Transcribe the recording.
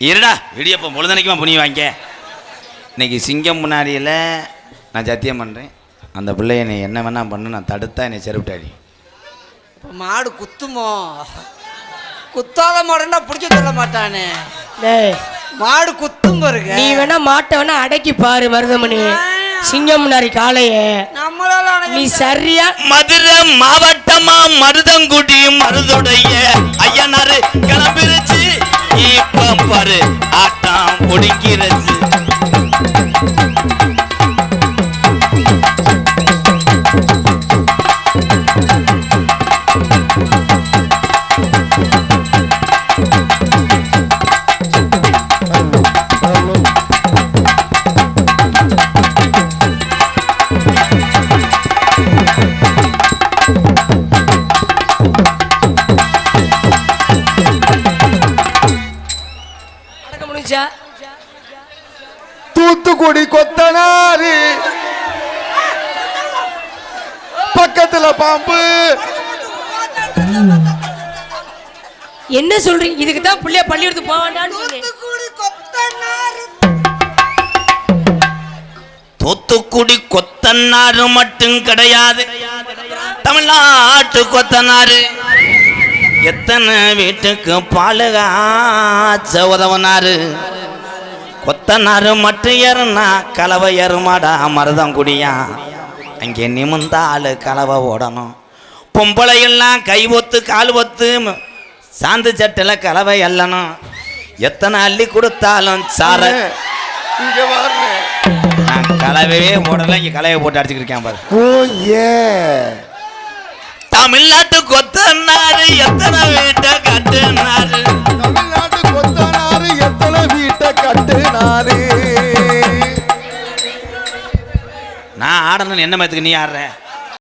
இருடா இடியப்பம் பொழுதனைக்குமா புனி வாங்க இன்னைக்கு சிங்கம் முன்னாடியில் நான் சத்தியம் பண்ணுறேன் அந்த பிள்ளைய நீ என்ன வேணா பண்ணு நான் தடுத்தா என்னை செருப்பிட்டாடி இப்ப மாடு குத்துமோ? குத்தாத மாடுன்னா பிடிக்க சொல்ல மாட்டானே. டேய் மாடு குத்தும் பாருங்க. நீ வேணா மாட்டை வேணா அடக்கி பாரு மருதமணி சிங்கம் முன்னாடி காளைய. நம்மளால நீ சரியா மதுரை மாவட்டமா மருதங்குடி மருதுடைய ஐயனாரு பாரு ஆட்டம் பிடிக்கிறது. முடிஞ்சா தூத்துக்குடி கொத்தனாரு பக்கத்துல பாம்பு. என்ன சொல்றீங்க? இதுக்கு தான் பிள்ளைய பள்ளிக்கூடத்துக்கு போக வேண்டாம்னு சொன்னேன் தூத்துக்குடி கொத்தனாரு மட்டும் கிடையாது. தமிழ்நாட்டு கொத்தனாரு எத்தனை வீட்டுக்கு பாலுகாச்ச உதவனாரு கொத்தனாரு மட்டும் ஏறுனா கலவை ஏறுமாடா மருதம் குடியா? அங்கே நிமிந்த ஆளு கலவை ஓடணும். பொம்பளை எல்லாம் கை ஒத்து கால் ஒத்து சாந்து சட்டில் கலவை எல்லணும் எத்தனை அள்ளி கொடுத்தாலும் சார நான் கலவையே போடல இங்க கலவையை போட்டு அடிச்சுக்கிட்டு இருக்கேன் பாரு. தமிழ்நாட்டு கொத்தனாரு நான் ஆடணும்னு என்ன மயத்துக்கு நீ ஆடுற?